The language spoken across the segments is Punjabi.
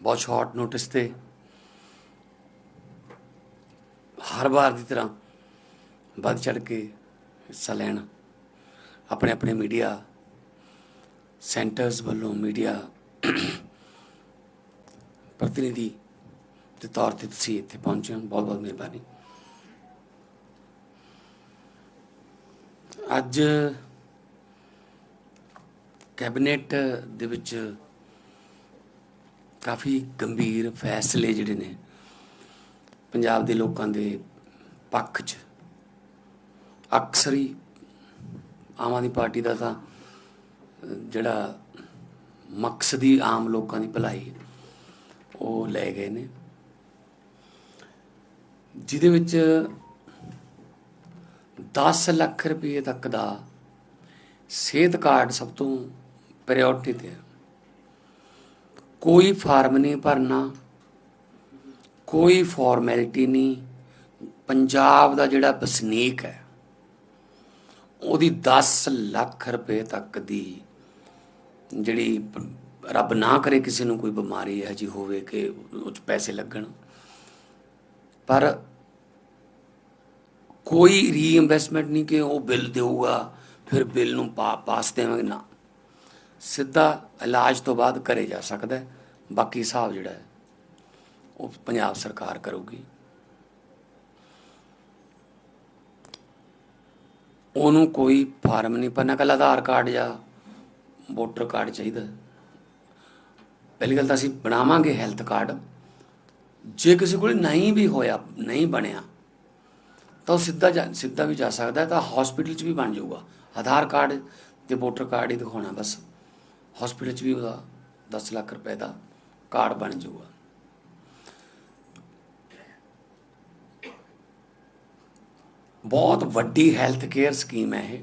ਬਹੁਤ ਸ਼ਾਰਟ ਨੋਟਿਸ ਤੇ ਹਰ ਵਾਰ ਦੀ ਤਰ੍ਹਾਂ ਵੱਧ ਚੜ ਕੇ ਹਿੱਸਾ ਲੈਣ, ਆਪਣੇ ਆਪਣੇ ਮੀਡੀਆ ਸੈਂਟਰਸ ਵੱਲੋਂ ਮੀਡੀਆ ਪ੍ਰਤੀਨਿਧੀ ਦੇ ਤੌਰ ਤੇ ਤੁਸੀਂ ਇੱਥੇ ਪਹੁੰਚੇ ਹੋ ਬਹੁਤ ਬਹੁਤ ਮਿਹਰਬਾਨੀ। ਅੱਜ ਕੈਬਨਿਟ ਦੇ ਵਿੱਚ ਕਾਫੀ ਗੰਭੀਰ ਫੈਸਲੇ ਜਿਹੜੇ ਨੇ ਪੰਜਾਬ ਦੇ ਲੋਕਾਂ ਦੇ ਪੱਖ 'ਚ। ਅਕਸਰ ਹੀ ਆਮ ਆਦਮੀ ਪਾਰਟੀ ਦਾ ਤਾਂ ਜਿਹੜਾ ਮਕਸਦ ਹੀ ਆਮ ਲੋਕਾਂ ਦੀ ਭਲਾਈ ਉਹ ਲੈ ਗਏ ਨੇ। ਜਿਹਦੇ ਵਿੱਚ 10 ਲੱਖ ਰੁਪਏ ਤੱਕ ਦਾ ਸਿਹਤ ਕਾਰਡ ਸਭ ਤੋਂ ਪ੍ਰਾਇੋਰਟੀ ਤੇ ਹੈ। ਕੋਈ ਫਾਰਮ ਨਹੀਂ ਭਰਨਾ, ਕੋਈ ਫਾਰਮੈਲਿਟੀ ਨਹੀਂ। ਪੰਜਾਬ ਦਾ ਜਿਹੜਾ ਵਸਨੀਕ ਹੈ, ਉਹਦੀ 10 ਲੱਖ ਰੁਪਏ ਤੱਕ ਦੀ ਜਿਹੜੀ ਰੱਬ ਨਾ ਕਰੇ ਕਿਸੇ ਨੂੰ ਕੋਈ ਬਿਮਾਰੀ ਹੈ ਜੀ ਹੋਵੇ ਕਿ ਉਹ 'ਚ ਪੈਸੇ ਲੱਗਣ। ਪਰ ਕੋਈ ਰੀਇਨਵੈਸਟਮੈਂਟ ਨਹੀਂ ਕਿ ਉਹ ਬਿੱਲ ਦੇਊਗਾ, ਫਿਰ ਬਿੱਲ ਨੂੰ ਪਾ ਪਾਸ ਦੇਵਾਂਗੇ। ਨਾ ਸਿੱਧਾ ਇਲਾਜ ਤੋਂ ਬਾਅਦ ਕਰੇ ਜਾ ਸਕਦਾ ਹੈ। ਬਾਕੀ ਹਿਸਾਬ ਜਿਹੜਾ ਹੈ, ਉਹ ਪੰਜਾਬ ਸਰਕਾਰ ਕਰੂਗੀ। ਉਹਨੂੰ ਕੋਈ ਫਾਰਮ ਨਹੀਂ ਭਰਨਾ ਕੱਲ੍ਹ ਆਧਾਰ ਕਾਰਡ ਜਾਂ ਵੋਟਰ ਕਾਰਡ ਚਾਹੀਦਾ ਪਹਿਲੀ ਗੱਲ ਤਾਂ ਅਸੀਂ ਬਣਾਵਾਂਗੇ ਹੈਲਥ ਕਾਰਡ। ਜੇ ਕਿਸੇ ਕੋਲ ਨਹੀਂ ਵੀ ਹੋਇਆ, ਨਹੀਂ ਬਣਿਆ, ਤਾਂ ਉਹ ਸਿੱਧਾ ਜਾ- ਸਿੱਧਾ ਵੀ ਜਾ ਸਕਦਾ ਤਾਂ ਹਸਪੀਟਲ 'ਚ ਵੀ ਬਣ ਜਾਊਗਾ। ਆਧਾਰ ਕਾਰਡ ਤੇ ਵੋਟਰ ਕਾਰਡ ਹੀ ਦਿਖਾਉਣਾ ਬਸ। ਹਸਪੀਟਲ 'ਚ ਵੀ ਉਹਦਾ 10 ਲੱਖ ਰੁਪਏ ਦਾ ਕਾਰਡ ਬਣ ਜਾਊਗਾ। ਬਹੁਤ ਵੱਡੀ ਹੈਲਥ ਕੇਅਰ ਸਕੀਮ ਹੈ ਇਹ।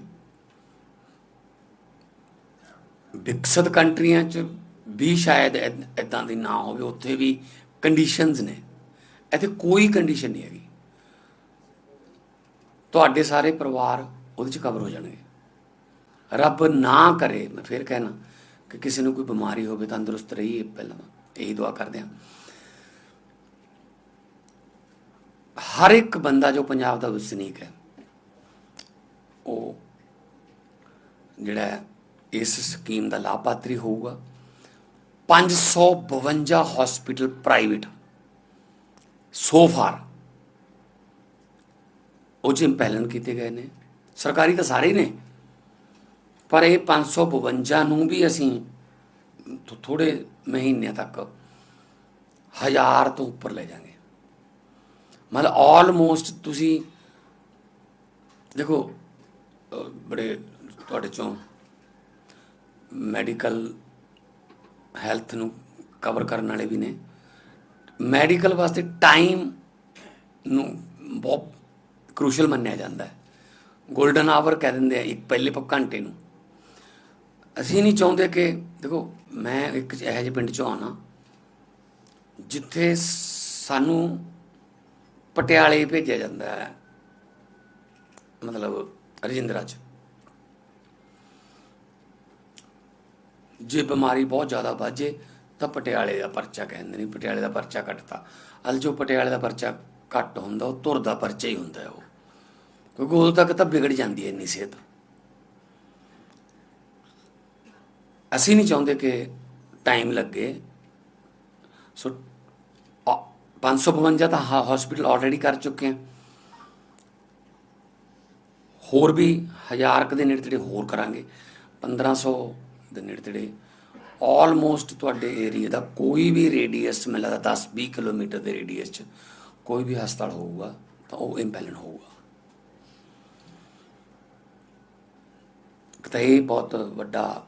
ਵਿਕਸਿਤ ਕੰਟਰੀਆਂ 'ਚ ਵੀ ਸ਼ਾਇਦ ਇਦਾਂ ਦੀ ਨਾ ਹੋਵੇ, ਉੱਥੇ ਵੀ ਕੰਡੀਸ਼ਨਸ ਨੇ। ਇੱਥੇ ਕੋਈ ਕੰਡੀਸ਼ਨ ਨਹੀਂ ਹੈਗੀ। ਤੁਹਾਡੇ ਸਾਰੇ ਪਰਿਵਾਰ ਉਹਦੇ 'ਚ ਕਵਰ ਹੋ ਜਾਣਗੇ। ਰੱਬ ਨਾ ਕਰੇ, ਮੈਂ ਫਿਰ ਕਹਿਣਾ ਕਿ ਕਿਸੇ ਨੂੰ ਕੋਈ ਬਿਮਾਰੀ ਹੋਵੇ, ਤੰਦਰੁਸਤ ਰਹੀਏ ਪਹਿਲਾਂ ਇਹੀ ਦੁਆ ਕਰਦੇ ਹਾਂ। ਹਰ ਇੱਕ ਬੰਦਾ ਜੋ ਪੰਜਾਬ ਦਾ ਵਸਨੀਕ ਹੈ, ਉਹ ਜਿਹੜਾ ਇਸ ਸਕੀਮ ਦਾ ਲਾਭਪਾਤਰੀ ਹੋਊਗਾ। 552 ਹਸਪੀਟਲ ਪ੍ਰਾਈਵੇਟ ਸੋ ਫਾਰ ਉਹ ਜਿਮ ਪਹਿਲਨ ਕੀਤੇ ਗਏ ਨੇ। ਸਰਕਾਰੀ ਤਾਂ ਸਾਰੇ ਹੀ ਨੇ। ਪਰ ਇਹ 552 ਨੂੰ ਵੀ ਅਸੀਂ ਥੋ- ਥੋੜੇ ਮਹੀਨਿਆਂ ਤੱਕ ਹਜ਼ਾਰ ਤੋਂ ਉੱਪਰ ਲੈ ਜਾਾਂਗੇ। ਮਤਲਬ ਆਲਮੋਸਟ ਤੁਸੀਂ ਦੇਖੋ ਬੜੇ ਤੁਹਾਡੇ ਚੋਂ ਮੈਡੀਕਲ ਹੈਲਥ ਨੂੰ ਕਵਰ ਕਰਨ ਵਾਲੇ ਵੀ ਨੇ। ਮੈਡੀਕਲ ਵਾਸਤੇ ਟਾਈਮ ਨੂੰ ਬਹੁਤ ਕ੍ਰੂਸ਼ਲ ਮੰਨਿਆ ਜਾਂਦਾ ਹੈ। 골ਡਨ ਆਵਰ ਕਹਿ ਦਿੰਦੇ ਆ, ਇੱਕ ਪਹਿਲੇ ਘੰਟੇ ਨੂੰ। ਅਸੀਂ ਨਹੀਂ ਚਾਹੁੰਦੇ ਕਿ, ਦੇਖੋ, ਮੈਂ ਇੱਕ ਇਹੋ ਜਿਹੇ ਪਿੰਡ ਚੋਂ ਆਣਾ ਜਿੱਥੇ ਸਾਨੂੰ ਪਟਿਆਲੇ ਭੇਜਿਆ ਜਾਂਦਾ ਹੈ, ਮਤਲਬ ਰਜਿੰਦਰਾ ਚ। ਜੇ ਬਿਮਾਰੀ ਬਹੁਤ ਜ਼ਿਆਦਾ ਵਾਜੇ ਤਾਂ ਪਟਿਆਲੇ ਦਾ ਪਰਚਾ ਕਹਿੰਦੇ ਨਹੀਂ ਪਟਿਆਲੇ ਦਾ ਪਰਚਾ ਕੱਟਤਾ। ਅਲ ਜੋ ਪਟਿਆਲੇ ਦਾ ਪਰਚਾ ਘੱਟ ਹੁੰਦਾ, ਉਹ ਤੁਰਦਾ ਪਰਚਾ ਹੀ ਹੁੰਦਾ ਉਹ। ਕਿਉਂਕਿ ਉਦੋਂ ਤੱਕ ਤਾਂ ਵਿਗੜ ਜਾਂਦੀ ਹੈ ਇੰਨੀ ਸਿਹਤ। ਅਸੀਂ ਨਹੀਂ ਚਾਹੁੰਦੇ ਕਿ ਟਾਈਮ ਲੱਗੇ। ਸੋ ਅ- 552 ਤਾਂ ਹਸਪੀਟਲ ਆਲਰੇਡੀ ਕਰ ਚੁੱਕੇ ਹਾਂ। ਹੋਰ ਵੀ ਹਜ਼ਾਰ ਕੁ ਦੇ ਨੇੜੇ ਤੇੜੇ ਹੋਰ ਕਰਾਂਗੇ। 1500 ਦੇ ਨੇੜੇ ਤੇੜੇ ਆਲਮੋਸਟ ਤੁਹਾਡੇ ਏਰੀਆ ਦਾ ਕੋਈ ਵੀ ਰੇਡੀਅਸ ਮੈਨੂੰ ਲੱਗਦਾ 10 20 ਕਿਲੋਮੀਟਰ ਦੇ ਰੇਡੀਅਸ 'ਚ ਕੋਈ ਵੀ ਹਸਪਤਾਲ ਹੋਊਗਾ, ਤਾਂ ਉਹ ਇੰਪੈਲਨ ਹੋਊਗਾ। ਤਾਂ ਇਹ ਬਹੁਤ ਵੱਡਾ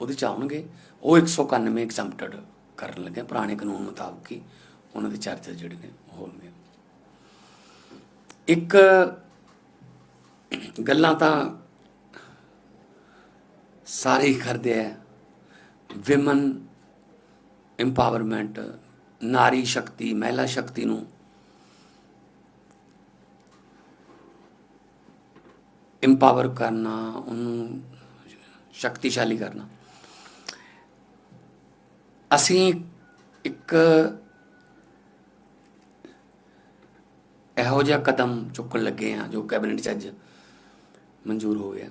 ਉਹਦੇ ਚ ਆਉਣਗੇ। ਉਹ 191 ਐਗਜ਼ੈਂਪਟਡ ਕਰਨ ਲੱਗੇ ਪੁਰਾਣੇ ਕਾਨੂੰਨ ਮੁਤਾਬਕ ਹੀ ਉਹਨਾਂ ਦੇ ਚਾਰਜਸ ਜਿਹੜੇ ਨੇ ਉਹ ਹੋਣਗੇ। ਇੱਕ ਗੱਲਾਂ ਤਾਂ ਸਾਰੇ ਹੀ ਕਰਦੇ ਆ। ਵਿਮਨ ਇੰਪਾਵਰਮੈਂਟ ਨਾਰੀ ਸ਼ਕਤੀ, ਮਹਿਲਾ ਸ਼ਕਤੀ ਨੂੰ ਇੰਪਾਵਰ ਕਰਨਾ, ਉਹਨੂੰ ਸ਼ਕਤੀਸ਼ਾਲੀ ਕਰਨਾ। ਅਸੀਂ ਇੱਕ ਇਹੋ ਜਿਹਾ ਕਦਮ ਚੁੱਕਣ ਲੱਗੇ ਹਾਂ ਜੋ ਕੈਬਨਿਟ 'ਚ ਅੱਜ ਮਨਜ਼ੂਰ ਹੋ ਗਿਆ।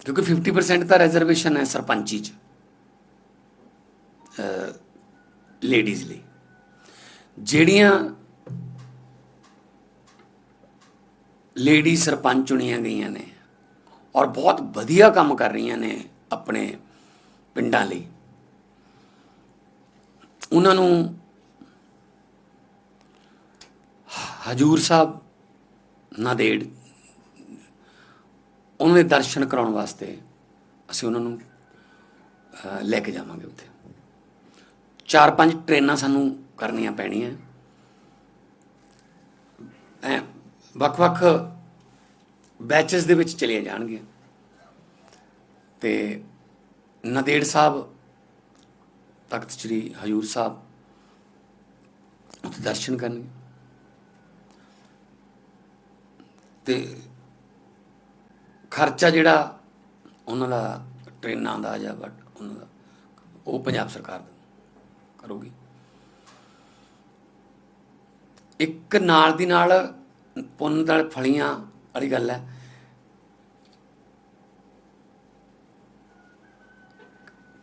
ਕਿਉਂਕਿ 50% ਤਾਂ ਰਿਜ਼ਰਵੇਸ਼ਨ ਹੈ ਸਰਪੰਚੀ 'ਚ ਲੇਡੀਜ਼ ਲਈ। ਜਿਹੜੀਆਂ ਲੇਡੀ ਸਰਪੰਚ ਚੁਣੀਆਂ ਗਈਆਂ ਨੇ ਔਰ ਬਹੁਤ ਵਧੀਆ ਕੰਮ ਕਰ ਰਹੀਆਂ ਨੇ ਆਪਣੇ ਪਿੰਡਾਂ ਲਈ। ਉਹਨਾਂ ਨੂੰ ਹਜੂਰ ਸਾਹਿਬ ਨਾਦੇੜ ਉਹਨਾਂ ਦੇ ਦਰਸ਼ਨ ਕਰਾਉਣ ਵਾਸਤੇ ਅਸੀਂ ਉਹਨਾਂ ਨੂੰ ਲੈ ਕੇ ਜਾਵਾਂਗੇ ਉੱਥੇ। ਚਾਰ ਪੰਜ ਟ੍ਰੇਨਾਂ ਸਾਨੂੰ ਕਰਨੀਆਂ ਪੈਣੀਆਂ। ਐ, ਵੱਖ-ਵੱਖ ਬੈਚਸ ਦੇ ਵਿੱਚ ਚਲੀਆਂ ਜਾਣਗੀਆਂ। ਤੇ ਨਦੇੜ ਸਾਹਿਬ, ਤਖਤ ਸ੍ਰੀ ਹਜੂਰ ਸਾਹਿਬ ਉੱਥੇ ਦਰਸ਼ਨ ਕਰਨਗੇ। ਤੇ ਖਰਚਾ ਜਿਹੜਾ ਉਹਨਾਂ ਦਾ ਟ੍ਰੇਨਾਂ ਦਾ ਜਾਂ ਬਟ ਉਹਨਾਂ ਦਾ, ਉਹ ਪੰਜਾਬ ਸਰਕਾਰ ਕਰੂਗੀ। ਇੱਕ ਨਾਲ ਦੀ ਨਾਲ ਪੁੰਨ ਨਾਲ ਫਲੀਆਂ ਵਾਲੀ ਗੱਲ ਹੈ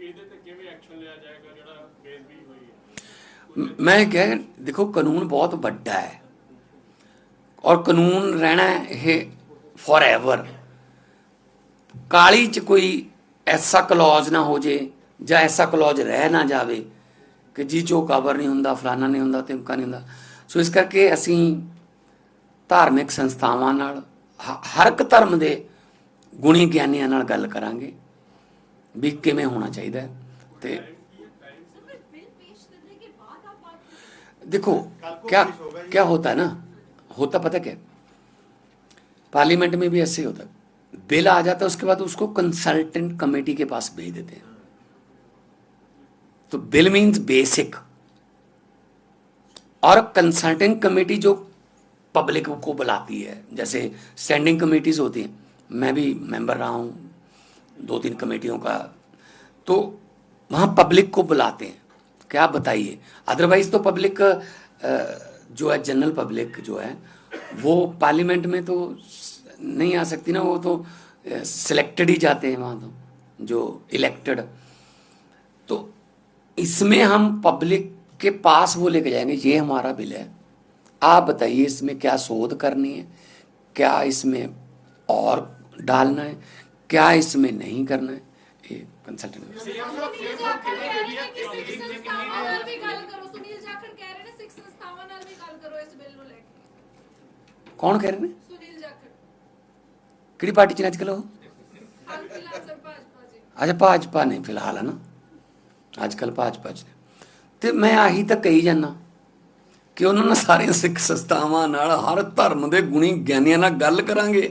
ਇਹਦੇ ਤੇ ਕਿਵੇਂ ਮੈਂ ਕਹੇ, ਦੇਖੋ, ਕਾਨੂੰਨ ਬਹੁਤ ਵੱਡਾ ਹੈ। ਔਰ ਕਾਨੂੰਨ ਰਹਿਣਾ ਇਹ ਫੋਰਐਵਰ ਕਾਲੀ ਚ ਕੋਈ ਐਸਾ ਕਲੌਜ ਨਾ ਹੋ ਜੇ, ਜਾਂ ਐਸਾ ਕਲੌਜ ਰਹਿ ਨਾ ਜਾਵੇ ਕਿ ਜੀ ਜੋ ਕਵਰ ਨਹੀਂ ਹੁੰਦਾ ਫਲਾਣਾ ਨਹੀਂ ਹੁੰਦਾ, ਤਿਮਕਾ ਨਹੀਂ ਹੁੰਦਾ। ਸੋ ਇਸ ਕਰਕੇ ਅਸੀਂ ਧਾਰਮਿਕ ਸੰਸਥਾਵਾਂ ਨਾਲ ਹਰ ਇੱਕ ਧਰਮ ਦੇ ਗੁਣੀ ਗਿਆਨੀਆਂ ਨਾਲ ਗੱਲ ਕਰਾਂਗੇ। ਵੀ ਕਿਵੇਂ ਹੋਣਾ ਚਾਹੀਦਾ ਹੈ ਤੇ बिल पेश करने के बाद आप बात करें देखो क्या क्या होता है ना होता पता क्या पार्लियामेंट में भी ऐसे ही होता है बिल आ जाता है उसके बाद उसको कंसल्टेंट कमेटी के पास भेज देते हैं तो बिल मीन्स बेसिक और कंसल्टेंट कमेटी जो पब्लिक को बुलाती है जैसे स्टैंडिंग कमेटीज होती हैं मैं भी मेंबर रहा हूँ दो तीन कमेटियों का तो वहाँ पब्लिक को बुलाते हैं। क्या बताइए? अदरवाइज़ तो पब्लिक जो है जनरल पब्लिक जो है, वो पार्लियामेंट में तो नहीं आ सकती ना, वो तो सिलेक्टेड ही जाते हैं वहाँ तो जो इलेक्टेड तो इसमें हम पब्लिक के पास वो लेके जाएँगे, ये हमारा बिल है। आप बताइए इसमें क्या शोध करनी है, क्या इसमें और डालना है क्या इसमें नहीं करना है ये कंसल्टेंट ਸੁਨੀਲ ਜਾਖੜ ਕਹਿ ਰਹੇ ਨੇ ਕਿ ਸਿੱਖ ਸੰਸਥਾਵਾਂ ਨਾਲ ਵੀ ਗੱਲ ਕਰੋ ਸੁਨੀਲ ਜਾਖੜ ਕਹਿ ਰਹੇ ਨੇ ਸਿੱਖ ਸੰਸਥਾਵਾਂ ਨਾਲ ਵੀ ਗੱਲ ਕਰੋ ਇਸ ਬਿੱਲ ਨੂੰ ਲੈ ਕੇ कौन कह रहे हैं ਸੁਨੀਲ ਜਾਖੜ ਕਿਹੜੀ ਪਾਰਟੀ ਚ ਨੇ ਅੱਜ ਕੱਲ੍ਹ ਉਹ ਹਾਲ ਫਿਲਹਾਲ ਸਰ ਭਾਜਪਾ ਜੀ ਅੱਛਾ ਭਾਜਪਾ ਨੇ ਫਿਲਹਾਲ ਹੈ ਨਾ ਅੱਜ ਕੱਲ੍ਹ ਭਾਜਪਾ ਚ ਨੇ ਤੇ ਮੈਂ ਆਹੀ ਤਾਂ ਕਹੀ ਜਾਂਦਾ ਕਿ ਉਹਨਾਂ ਨਾਲ ਸਾਰੀਆਂ ਸਿੱਖ ਸੰਸਥਾਵਾਂ ਨਾਲ ਹਰ ਧਰਮ ਦੇ ਗੁਣੀ ਗਿਆਨੀਆਂ ਨਾਲ ਗੱਲ ਕਰਾਂਗੇ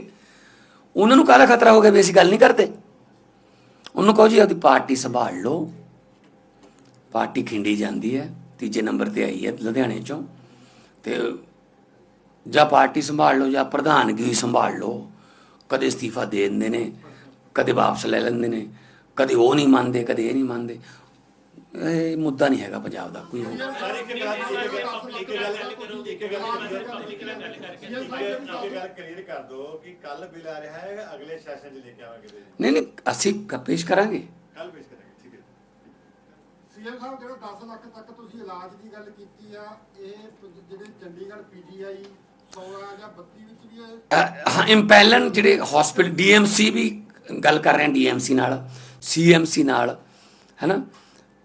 ਉਹਨਾਂ ਨੂੰ ਕਾਹਦਾ ਖਤਰਾ ਹੋ ਗਿਆ ਵੀ ਅਸੀਂ ਗੱਲ ਨਹੀਂ ਕਰਦੇ? ਉਹਨੂੰ ਕਹੋ ਜੀ, ਆਪਦੀ ਪਾਰਟੀ ਸੰਭਾਲ ਲਓ। ਪਾਰਟੀ ਖਿੰਡੀ ਜਾਂਦੀ ਹੈ, ਤੀਜੇ ਨੰਬਰ ਤੇ ਆਈ ਹੈ ਲੁਧਿਆਣੇ ਚੋਂ। ਤੇ ਜਾਂ ਪਾਰਟੀ ਸੰਭਾਲ ਲਓ, ਜਾਂ ਪ੍ਰਧਾਨਗੀ ਸੰਭਾਲ ਲਓ। ਕਦੇ ਅਸਤੀਫਾ ਦੇ ਦਿੰਦੇ ਨੇ, ਕਦੇ ਵਾਪਸ ਲੈ ਲੈਂਦੇ ਨੇ, ਕਦੇ ਉਹ ਨਹੀਂ ਮੰਨਦੇ, ਕਦੇ ਇਹ ਨਹੀਂ ਮੰਨਦੇ। ਇਹ ਮੁੱਦਾ ਨਹੀਂ ਹੈਗਾ ਪੰਜਾਬ ਦਾ ਕੋਈ ਨਹੀਂ ਨਹੀਂ ਅਸੀਂ ਪੇਸ਼ ਕਰਾਂਗੇ ਕੱਲ ਪੇਸ਼ ਕਰਾਂਗੇ। ਠੀਕ ਹੈ ਸੀਐਮ ਸਾਹਿਬ ਜਿਹੜਾ 10 ਲੱਖ ਤੱਕ ਤੁਸੀਂ ਇਲਾਜ ਦੀ ਗੱਲ ਕੀਤੀ ਆ ਇਹ ਜਿਹੜੇ ਚੰਡੀਗੜ੍ਹ ਪੀਜੀਆਈ 16 ਜਾਂ 32 ਵਿੱਚ ਵੀ ਇਹ ਅ, ਹਾਂ ਇੰਪੈਲਨ ਜਿਹੜੇ ਹਸਪੀਟਲ ਡੀਐਮਸੀ ਵੀ ਗੱਲ ਕਰ ਰਹੇ ਡੀਐਮਸੀ ਨਾਲ ਸੀਐਮਸੀ ਨਾਲ ਹੈਨਾ?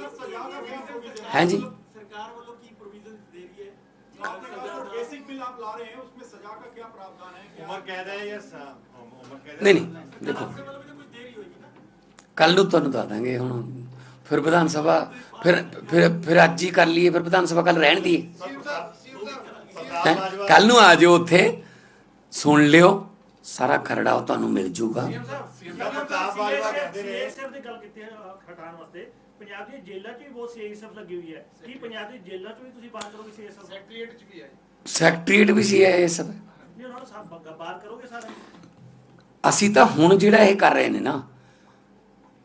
बेसिक बिल में सर सजा का क्या प्रोविजन ਹੈ ਜੀ सरकार वालों की प्रोविजन दे रही है बेसिक बिल आप ला रहे हैं उसमें सजा का क्या प्रावधान है ਉਮਰ ਕੈਦ ਹੈ ਜਾਂ ਸ- ਉਮ- ਉਮਰ ਕੈਦ ਨਹੀਂ ਨਹੀਂ ਦੇਖੋ कुछ देरी होगी ना ਕੱਲ ਨੂੰ ਤੁਹਾਨੂੰ ਦੱਸ ਦਾਂਗੇ ਹੁਣ ਫਿਰ ਵਿਧਾਨ ਸਭਾ ਫਿਰ ਫਿਰ ਫਿਰ ਅੱਜ ਹੀ ਕਰ ਲਈਏ ਫਿਰ ਵਿਧਾਨ ਸਭਾ ਕੱਲ ਰਹਿਣ ਦੀਏ ਸਰਦਾਰ ਬਾਜਵਾ ਕੱਲ ਨੂੰ ਆ ਜਾਓ ਉੱਥੇ ਸੁਣ ਲਿਓ ਸਾਰਾ ਖਰੜਾ ਉਹ ਤੁਹਾਨੂੰ ਮਿਲ ਜੂਗਾ ਪੰਜਾਬ ਦੀ 'ਚ ਵੀ ਬਹੁਤ ਸੀਐਸਐਫ ਲੱਗੀ ਹੋਈ ਹੈ। ਕੀ ਪੰਜਾਬ ਦੀ 'ਚ ਵੀ ਤੁਸੀਂ ਬਾਤ ਕਰੋਗੇ ਸੀਐਸਐਫ ਸੈਕਟਰੀਏਟ 'ਚ ਵੀ ਹੈ ਸੈਕਟਰੀਏਟ ਵੀ ਸੀ ਇਹ ਸਭ ਨਹੀਂ ਉਹਨਾਂ ਨੂੰ ਸਭ ਬਾਤ ਕਰੋਗੇ ਸਾਰੇ? ਅਸੀਂ ਤਾਂ ਹੁਣ ਜਿਹੜਾ ਇਹ ਕਰ ਰਹੇ ਨੇ ਨਾ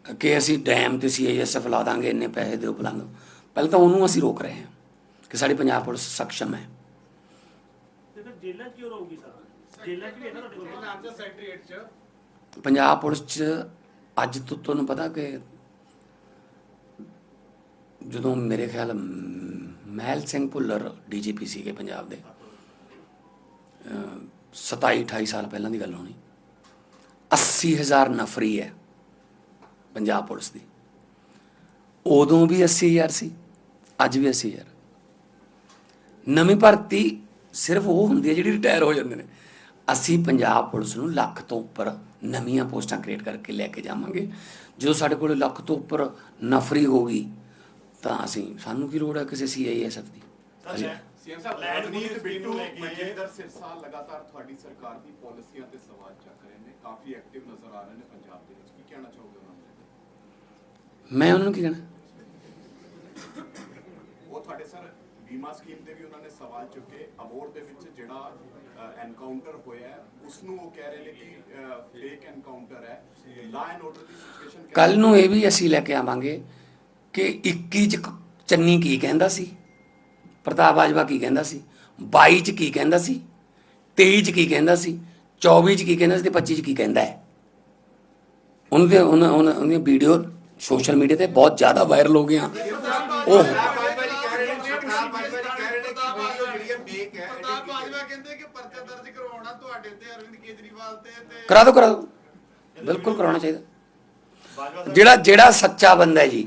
ਕਿ ਅਸੀਂ ਡੈਮ ਤੇ ਸੀਆਈਐਸਐਫ ਲਾ ਦਾਂਗੇ ਇੰਨੇ ਪੈਸੇ ਦਿਓ ਬੁਲਾ ਪਹਿਲਾਂ ਤਾਂ ਉਹਨੂੰ ਅਸੀਂ ਰੋਕ ਰਹੇ ਹਾਂ ਕਿ ਸਾਡੀ ਪੰਜਾਬ ਪੁਲਿਸ ਸક્ષਮ ਹੈ। ਤੇ ਫਿਰ ਜੇਲ੍ਹਾਂ ਕਿਉਂ ਰਹੂਗੀ ਸਰ? ਜੇਲ੍ਹਾਂ 'ਚ ਵੀ ਇਹਨਾਂ ਤੁਹਾਡੇ ਕੋਲ? ਪੰਜਾਬ ਪੁਲਿਸ 'ਚ ਅੱਜ ਤੋਂ ਤੁਹਾਨੂੰ ਪਤਾ ਕਿ ਜਦੋਂ ਮੇਰੇ ਖਿਆਲ ਮਹਿਲ ਸਿੰਘ ਭੁੱਲਰ ਡੀਜੀਪੀ ਸੀਗੇ ਪੰਜਾਬ ਦੇ, ਅਹ 27 28 ਸਾਲ ਪਹਿਲਾਂ ਦੀ ਗੱਲ ਹੋਣੀ 80000 ਨਫਰੀ ਹੈ ਪੰਜਾਬ ਪੁਲਿਸ ਦੀ। ਉਦੋਂ ਵੀ 80000 ਸੀ, ਅੱਜ ਵੀ 80000 ਨਵੀਂ ਭਰਤੀ ਸਿਰਫ ਉਹ ਹੁੰਦੀ ਹੈ ਜਿਹੜੀ ਰਿਟਾਇਰ ਹੋ ਜਾਂਦੇ ਨੇ। ਅਸੀਂ ਪੰਜਾਬ ਪੁਲਿਸ ਨੂੰ ਲੱਖ ਤੋਂ ਉੱਪਰ ਨਵੀਆਂ ਪੋਸਟਾਂ ਕ੍ਰੀਏਟ ਕਰਕੇ ਲੈ ਕੇ ਜਾਵਾਂਗੇ। ਜਦੋਂ ਸਾਡੇ ਕੋਲ ਲੱਖ ਤੋਂ ਉੱਪਰ ਨਫਰੀ ਹੋਗੀ ਤਾਂ ਅਸੀਂ ਸਾਨੂੰ ਕੀ ਲੋੜ ਹੈ ਕਿਸੇ ਸੀਆਈਐਸਐਫ ਦੀ? ਅਸੀਂ- ਸੀਐਮ ਸਾਹਿਬ ਰਣਜੀਤ ਰਣਜੀਤ ਬਿੱਟੂ ਬਿੱਟੂ ਲੈ ਕੇ ਮਨਜਿੰਦਰ ਸਿਰਸਾ ਲਗਾਤਾਰ ਤੁਹਾਡੀ ਸਰਕਾਰ ਦੀ ਪਾਲਿਸੀਆਂ ਤੇ ਸਵਾਲ ਚੱਕ ਰਹੇ ਨੇ। ਕਾਫੀ ਐਕਟਿਵ ਨਜ਼ਰ ਆ ਰਹੇ ਨੇ ਪੰਜਾਬ ਦੇ ਵਿੱਚ। ਕੀ ਕਹਿਣਾ ਚਾਹੋਗੇ ਉਹਨਾਂ ਨੂੰ? ਮੈਂ ਉਹਨਾਂ ਨੂੰ ਕੀ ਕਹਿਣਾ? ਉਹ ਤੁਹਾਡੇ ਸਰ ਬੀਮਾ ਸਕੀਮ ਦੇ ਵੀ ਉਹਨਾਂ ਨੇ ਸਵਾਲ ਚੁੱਕੇ। ਅਬੋਰ ਦੇ ਵਿੱਚ ਜਿਹੜਾ ਐਨਕਾਊਂਟਰ ਹੋਇਆ ਉਸ ਨੂੰ ਉਹ ਕਹਿ ਰਹੇ ਨੇ ਕਿ ਫੇਕ ਐਨਕਾਊਂਟਰ ਹੈ। Law and order the situation ਕੱਲ ਨੂੰ ਇਹ ਵੀ ਅਸੀਂ ਲੈ ਕੇ ਆਵਾਂਗੇ। ਕਿ 21 ਚ ਚੰਨੀ ਕੀ ਕਹਿੰਦਾ ਸੀ? ਪ੍ਰਤਾਪ ਬਾਜਵਾ ਕੀ ਕਹਿੰਦਾ ਸੀ? 22 ਚ ਕੀ ਕਹਿੰਦਾ ਸੀ? 23 ਚ ਕੀ ਕਹਿੰਦਾ ਸੀ? 24 ਚ ਕੀ ਕਹਿੰਦਾ ਸੀ ਤੇ 25 ਚ ਕੀ ਕਹਿੰਦਾ ਹੈ? ਉਹਨਾਂ ਦੇ ਉਹਨਾਂ ਉਹਨਾਂ ਉਹਦੀਆਂ ਵੀਡੀਓ ਸੋਸ਼ਲ ਮੀਡੀਆ ਤੇ ਬਹੁਤ ਜ਼ਿਆਦਾ ਵਾਇਰਲ ਹੋ ਗਈਆਂ। ਉਹ ਕਰਾ ਦੋ ਕਰਾ ਦਿਓ। ਬਿਲਕੁਲ ਕਰਾਉਣਾ ਚਾਹੀਦਾ। ਜਿਹੜਾ ਜਿਹੜਾ ਸੱਚਾ ਬੰਦਾ ਹੈ ਜੀ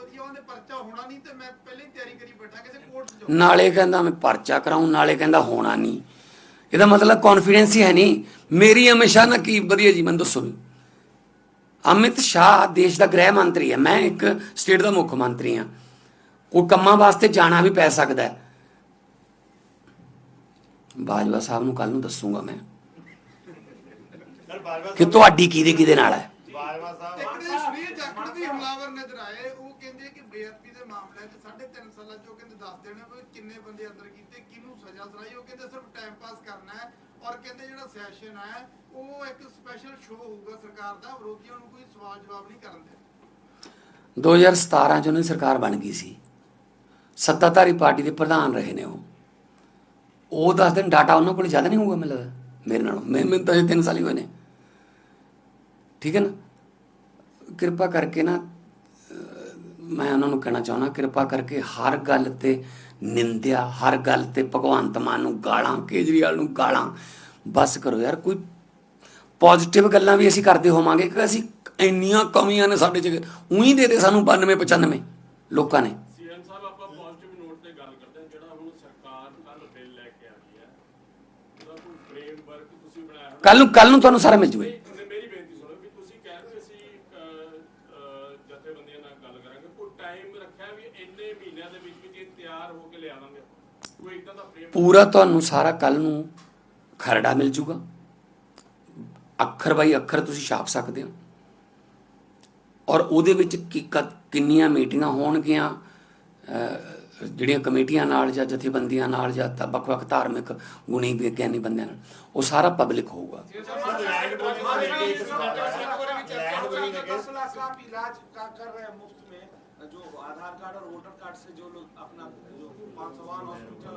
ਪਰਚਾ ਹੋਣਾ ਨਹੀਂ ਤੇ ਮੈਂ ਪਹਿਲਾਂ ਹੀ ਤਿਆਰੀ ਕਰੀ ਬੈਠਾ ਕਿਸੇ ਕੋਰਟ 'ਚ ਜਾਊਂ। ਨਾਲੇ ਕਹਿੰਦਾ ਮੈਂ ਪਰਚਾ ਕਰਾਉਂ ਨਾਲੇ ਕਹਿੰਦਾ ਹੋਣਾ ਨਹੀਂ। ਇਹਦਾ ਮਤਲਬ ਕੌਨਫੀਡੈਂਸ ਹੀ ਹੈ ਨਹੀਂ। ਮੇਰੀ ਹਮੇਸ਼ਾ ਨਾ ਕੀ ਵਧੀਆ ਜੀ ਮੈਨੂੰ ਦੱਸੋ ਵੀ। ਅਮਿਤ ਸ਼ਾਹ ਦੇਸ਼ ਦਾ ਗ੍ਰਹਿ ਮੰਤਰੀ ਹੈ ਮੈਂ ਇੱਕ ਸਟੇਟ ਦਾ ਮੁੱਖ ਮੰਤਰੀ ਹਾਂ। ਕੋਈ ਕੰਮਾਂ ਵਾਸਤੇ ਜਾਣਾ ਵੀ ਪੈ ਸਕਦਾ ਹੈ। ਬਾਜਵਾ ਸਾਹਿਬ ਨੂੰ ਕੱਲ ਨੂੰ ਦੱਸੂਗਾ ਮੈਂ ਸਰ ਬਾਜਵਾ ਕਿ ਤੁਹਾਡੀ ਕਿਹਦੇ ਕਿਹਦੇ ਨਾਲ ਹੈ? ਬਾਜਵਾ ਸਾਹਿਬ। ਇੱਕ ਦਿਨ ਸੁਨੀਲ ਜਾਖੜ ਵੀ ਹਮਲਾਵਰ ਨਜ਼ਰ ਆਏ। ਉਹ ਕਹਿੰਦੇ ਕਿ ਬੇਅਦਬੀ ਦੇ ਮਾਮਲੇ 'ਚ 3.5 ਸਾਲਾਂ 'ਚ ਉਹ ਕਹਿੰਦੇ ਦੱਸ ਦੇਣਾ ਵੀ ਕਿੰਨੇ ਬੰਦੇ ਅੰਦਰ ਕੀਤੇ ਕਿਹਨੂੰ ਸਜ਼ਾ ਸੁਣਾਈ। ਉਹ ਕਹਿੰਦੇ ਸਿਰਫ ਟਾਈਮ ਪਾਸ ਕਰਨਾ ਹੈ ਔਰ ਕਹਿੰਦੇ ਜਿਹੜਾ ਸੈਸ਼ਨ ਹੈ ਉਹ ਇੱਕ ਸਪੈਸ਼ਲ ਸ਼ੋਅ ਹੋਊਗਾ ਸਰਕਾਰ ਦਾ। ਵਿਰੋਧੀਆਂ ਨੂੰ ਕੋਈ ਸਵਾਲ ਜਵਾਬ ਨਹੀਂ ਕਰਨ ਦੇ। 2017 ਚ ਉਹਨਾਂ ਦੀ ਸਰਕਾਰ ਬਣ ਗਈ ਸੀ। ਸੱਤਾਧਾਰੀ ਪਾਰਟੀ ਦੇ ਪ੍ਰਧਾਨ ਰਹੇ ਨੇ ਉਹ। ਉਹ ਦੱਸ ਦਿਨ ਡਾਟਾ ਉਹਨਾਂ ਕੋਲ ਜ਼ਿਆਦਾ ਨਹੀਂ ਹੋਊਗਾ ਮੈਨੂੰ ਲੱਗਦਾ। ਮੇਰੇ ਨਾਲੋਂ। ਮੈਂ ਮੈਨੂੰ ਤਾਂ ਇਹ 3 ਸਾਲ ਹੀ ਹੋਏ ਨੇ। ਠੀਕ ਹੈ ਨਾ? ਕਿਰਪਾ ਕਰਕੇ ਨਾ ਮੈਂ ਉਹਨਾਂ ਨੂੰ ਕਹਿਣਾ ਚਾਹੁੰਦਾ ਕਿਰਪਾ ਕਰਕੇ ਹਰ ਗੱਲ ਤੇ ਨਿੰਦਿਆ ਹਰ ਗੱਲ ਤੇ ਭਗਵੰਤ ਮਾਨ ਨੂੰ ਗਾਲਾਂ ਕੇਜਰੀਵਾਲ ਨੂੰ ਗਾਲਾਂ ਬਸ ਕਰੋ ਯਾਰ ਕੋਈ ਪੋਜ਼ਿਟਿਵ ਗੱਲਾਂ ਵੀ ਅਸੀਂ ਕਰਦੇ ਹੋਵਾਂਗੇ ਕਿ ਅਸੀਂ ਇੰਨੀਆਂ ਕਮੀਆਂ ਨੇ ਸਾਡੇ ਚ ਉਹੀ ਦੇ ਦੇ ਸਾਨੂੰ 92 95 ਲੋਕਾਂ ਨੇ। ਸੀਐਮ ਸਾਹਿਬ ਆਪਾਂ ਪੋਜ਼ਿਟਿਵ ਨੋਟ ਤੇ ਗੱਲ ਕਰਦੇ ਹਾਂ ਜਿਹੜਾ ਹੁਣ ਸਰਕਾਰ ਕੱਲ ਬਿੱਲ ਲੈ ਕੇ ਆ ਰਹੀ ਹੈ ਉਹਦਾ ਕੋਈ ਫਰੇਮਵਰਕ ਤੁਸੀਂ ਬਣਾਇਆ ਕੱਲ ਨੂੰ ਕੱਲ ਨੂੰ ਤੁਹਾਨੂੰ ਸਾਰਾ ਮਿਲ ਜੂਗਾ ਨਹੀਂ, ਮੇਰੀ ਬੇਨਤੀ ਸੁਣੋ ਵੀ ਤੁਸੀਂ ਕਹਿ ਰਹੇ ਹੋ ਅਸੀਂ ਅਹ, ਅਹ, ਜਥੇਬੰਦੀਆਂ ਨਾਲ ਗੱਲ ਕਰਾਂਗੇ ਕੋਈ ਟਾਈਮ ਰੱਖਿਆ ਵੀ ਇੰਨੇ ਮਹੀਨਿਆਂ ਦੇ ਵਿੱਚ ਵਿੱਚ ਇਹ ਤਿਆਰ ਹੋ ਕੇ ਲਿਆਵਾਂਗੇ ਕੋਈ ਇਦਾਂ ਦਾ ਫਰੇਮ ਪੂਰਾ ਤੁਹਾਨੂੰ ਸਾਰਾ ਕੱਲ ਨੂੰ ਖਰੜਾ ਮਿਲ ਜੂਗਾ ਅੱਖਰ ਬਾਈ ਅੱਖਰ ਤੁਸੀਂ ਛਾਪ ਸਕਦੇ ਹੋ ਔਰ ਉਹਦੇ ਵਿੱਚ ਕੀ ਕ- ਕਿੰਨੀਆਂ ਮੀਟਿੰਗਾਂ ਹੋਣਗੀਆਂ ਜਿਹੜੀਆਂ ਕਮੇਟੀਆਂ ਨਾਲ ਜਾਂ ਜਥੇਬੰਦੀਆਂ ਨਾਲ ਜਾਂ ਤਾਂ ਵੱਖ-ਵੱਖ ਧਾਰਮਿਕ ਗੁਣੀ ਵਿਗਿਆਨੀ ਬੰਦਿਆਂ ਨਾਲ ਉਹ ਸਾਰਾ ਪਬਲਿਕ ਹੋਊਗਾ मसला का आप इलाज का कर रहे हैं मुफ्त में जो आधार कार्ड और वोटर कार्ड से जो लोग अपना जो पांचवान हॉस्पिटल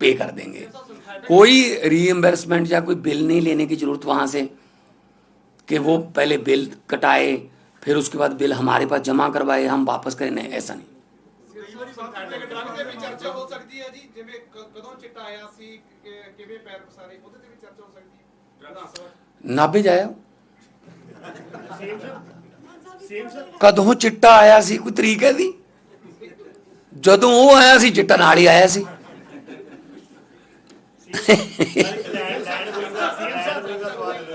पे कर देंगे कोई रीएम्बर्समेंट या कोई बिल नहीं लेने की जरूरत वहां से कि वो पहले बिल कटाए फिर उसके बाद बिल हमारे पास जमा करवाए हम वापस करें नहीं ऐसा नहीं ਡਰਗ ਤੇ ਵੀ ਚਰਚਾ ਹੋ ਸਕਦੀ ਹੈ ਜੀ ਜਿਵੇਂ ਕ- ਕਦੋਂ ਚਿੱਟਾ ਆਇਆ ਸੀ ਕਿ- ਕਿਵੇਂ ਪੈਰ ਪਸਾਰੇ ਉਹਦੇ ਤੇ ਵੀ ਚਰਚਾ ਹੋ ਸਕਦੀ ਹੈ ਨਾਭੇ ਜਾਇਆ ਸੇਮ ਸਰ ਸੇਮ ਸਰ ਕਦੋਂ ਚਿੱਟਾ ਆਇਆ ਸੀ ਕੋਈ ਤਰੀਕ ਹੈ ਦੀ ਜਦੋਂ ਉਹ ਆਇਆ ਸੀ ਚਿੱਟਾ ਨਾਲ ਹੀ ਆਇਆ ਸੀ ਲੈਂਡ ਲੈਂਡ ਦਾ ਲੈਂਡ ਪੁਲਿੰਗ ਦਾ ਸਵਾਲ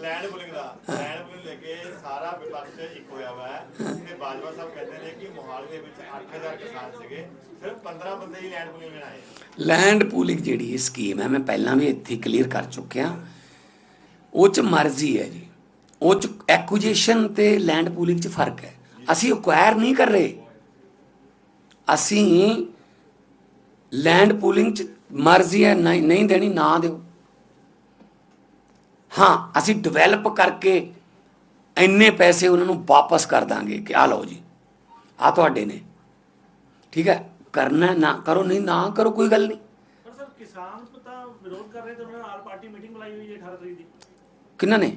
ਲੈਂਡ ਪੁਲਿੰਗ ਦਾ ਲੈਂਡ ਪੁਲਿੰਗ ਲੈ ਕੇ ਸਾਰਾ ਵਿਪਕਸ਼ ਇੱਕ ਹੋਇਆ ਵਾ ਹੈ ਤੇ ਬਾਜਵਾ ਸਾਹਿਬ ਕਹਿੰਦੇ ਨੇ ਕਿ ਮੋਹਾਲੀ ਦੇ ਵਿੱਚ 8000 ਕਿਸਾਨ ਸੀਗੇ ਸਿਰਫ 15 ਬੰਦੇ ਹੀ ਲੈਂਡ ਪੁਲਿੰਗ ਲੈਣ ਆਏ ਲੈਂਡ ਪੂਲਿੰਗ ਜਿਹੜੀ ਸਕੀਮ ਹੈ ਮੈਂ ਪਹਿਲਾਂ ਵੀ ਇੱਥੇ ਕਲੀਅਰ ਕਰ ਚੁੱਕਿਆ। ਉਹ ਚ ਮਰਜ਼ੀ ਹੈ ਜੀ। ਉਹ ਚ ਐਕੁਜੀਸ਼ਨ ਤੇ ਲੈਂਡ ਪੂਲਿੰਗ ਚ ਫ਼ਰਕ ਹੈ। ਅਸੀਂ ਅਕਵਾਇਰ ਨਹੀਂ ਕਰ ਰਹੇ। ਅਸੀਂ ਲੈਂਡ ਪੂਲਿੰਗ ਚ ਮਰਜ਼ੀ ਹੈ ਨਹੀਂ ਨਹੀਂ ਦੇਣੀ ਨਾ ਦਿਓ। ਹਾਂ ਅਸੀਂ ਡਿਵੈਲਪ ਕਰਕੇ ਇੰਨੇ ਪੈਸੇ ਉਹਨਾਂ ਨੂੰ ਵਾਪਸ ਕਰ ਦਾਂਗੇ ਕਿ ਆ ਲਓ ਜੀ ਆ ਤੁਹਾਡੇ ਨੇ। ਠੀਕ ਹੈ ਕਰਨਾ ਨਾ ਕਰੋ ਨਹੀਂ ਨਾ ਕਰੋ ਕੋਈ ਗੱਲ ਨਹੀਂ। ਪਰ ਸਰ ਕਿਸਾਨ ਤਾਂ ਵਿਰੋਧ ਕਰ ਰਹੇ ਤੇ ਉਹਨਾਂ ਨੇ ਆਲ ਪਾਰਟੀ ਮੀਟਿੰਗ ਬੁਲਾਈ ਹੋਈ ਹੈ 18 ਤਰੀਕ ਦੀ। ਕਿੰਨਾ ਨੇ?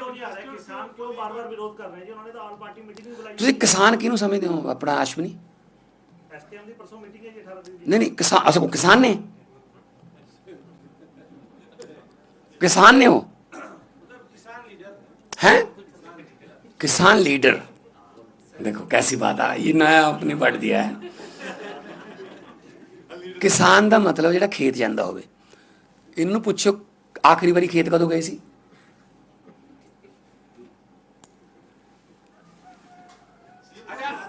ਸਮਝ ਕਿਉਂ ਨਹੀਂ ਆ ਰਿਹਾ ਕਿਸਾਨ ਕਿਉਂ ਬਾਰ-ਬਾਰ ਵਿਰੋਧ ਕਰ ਰਹੇ ਜੀ ਉਹਨਾਂ ਨੇ ਤਾਂ ਆਲ ਪਾਰਟੀ ਮੀਟਿੰਗ ਵੀ ਬੁਲਾਈ ਤੁਸੀਂ ਕਿਸਾਨ ਕਿਹਨੂੰ ਸਮਝਦੇ ਹੋ ਆਪਣਾ ਅਸ਼ਵਨੀ ਐਸਕੇਐਮ ਦੀ ਪਰਸੋਂ ਮੀਟਿੰਗ ਹੈ ਜੀ 18 ਤਰੀਕ ਦੀ ਨਹੀਂ ਨਹੀਂ ਕਿਸਾਨ ਅਸਲ ਕਿਸਾਨ ਨੇ किसान ने हो किसान लीडर हैं किसान लीडर देखो कैसी बात आ ये नया आपने पढ़ दिया है ਕਿਸਾਨ ਦਾ ਮਤਲਬ ਜਿਹੜਾ ਖੇਤ ਜਾਂਦਾ ਹੋਵੇ ਇਹਨੂੰ ਪੁੱਛੋ ਆਖਰੀ ਵਾਰੀ ਖੇਤ ਕਦੋਂ ਗਏ ਸੀ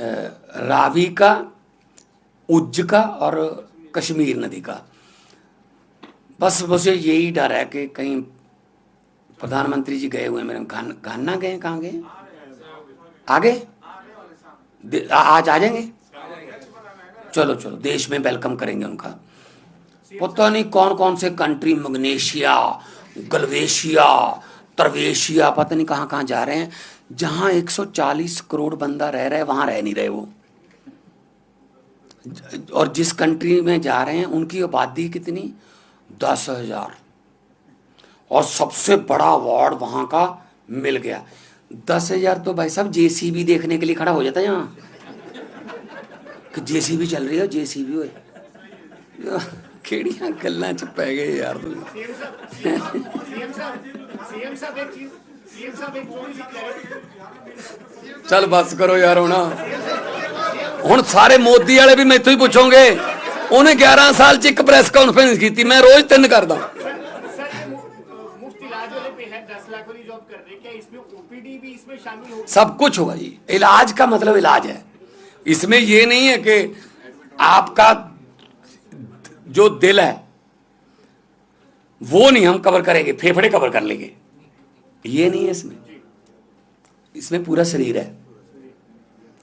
रावी का, उज्ज का और कश्मीर नदी का। बस मुझे यही डर है कि कहीं प्रधानमंत्री जी गए हुए मेरे घान गए, कहाँ गए? आगे? आज आ जाएँगे? चलो चलो, देश में वेलकम करेंगे उनका। पता नहीं कौन कौन से कंट्री मग्नेशिया, गलवेशिया तरवेशिया पता नहीं कहाँ कहाँ जा रहे हैं। जहाँ 140 करोड़ बंदा रह रहा है, वहाँ रह नहीं रहे वो। और जिस कंट्री में जा रहे हैं, उनकी आबादी कितनी? दस हज़ार। और सबसे बड़ा वार्ड वहाँ का मिल गया। दस हज़ार तो भाई साहब जेसीबी देखने के लिए खड़ा हो जाता है यहाँ। कि जेसीबी चल रही है जेसीबी सी बी गल्ला च पै गए यार। तुम सीएम साहब सीएम साहब एक चीज सीएम साहब एक छोटी सी क्लैरिटी ਚੱਲ ਬੱਸ ਕਰੋ ਯਾਰ ਹੁਣ ਹੁਣ ਸਾਰੇ ਮੋਦੀ ਵਾਲੇ ਵੀ ਮੈਥੋਂ ਹੀ ਪੁੱਛੋਗੇ ਉਹਨੇ 11 ਸਾਲ ਚ ਇੱਕ ਪ੍ਰੈਸ ਕਾਨਫਰੰਸ ਕੀਤੀ ਮੈਂ ਰੋਜ਼ ਤਿੰਨ ਕਰਦਾ सर ये मु- मुफ्त इलाज वाले पे है दस लाख वाली जॉब कर रहे हैं क्या इसमें ओपीडी भी इसमें शामिल होगी सब कुछ होगा जी इलाज का मतलब इलाज है इसमें ये नहीं है कि आपका जो दिल है वो नहीं हम कवर करेंगे फेफड़े कवर कर लेंगे। ये नहीं है इसमें। इसमें पूरा शरीर है।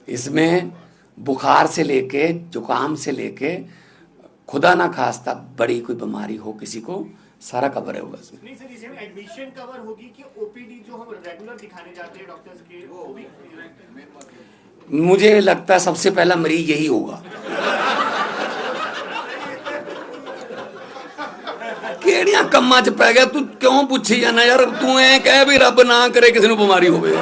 इसमें बुखार से लेके जुकाम से लेके खुदा ना खास्ता बड़ी कोई बीमारी हो किसी को सारा कवर है होगा इसमें। नहीं सर इसमें एडमिशन कवर होगी कि ओपीडी जो हम रेगुलर दिखाने जाते हैं डॉक्टर्स के वो भी मुझे लगता है सबसे पहला मरीज़ यही होगा। ਕਿਹੜੀਆਂ ਕੰਮਾਂ 'ਚ ਪੈ ਗਿਆ? ਤੂੰ ਕਿਉਂ ਪੁੱਛੀ ਜਾਂਦਾ ਯਾਰ? ਤੂੰ ਐ ਕਹਿ ਵੀ ਰੱਬ ਨਾ ਕਰੇ, ਕਿਸੇ ਨੂੰ ਬਿਮਾਰੀ ਹੋਵੇ।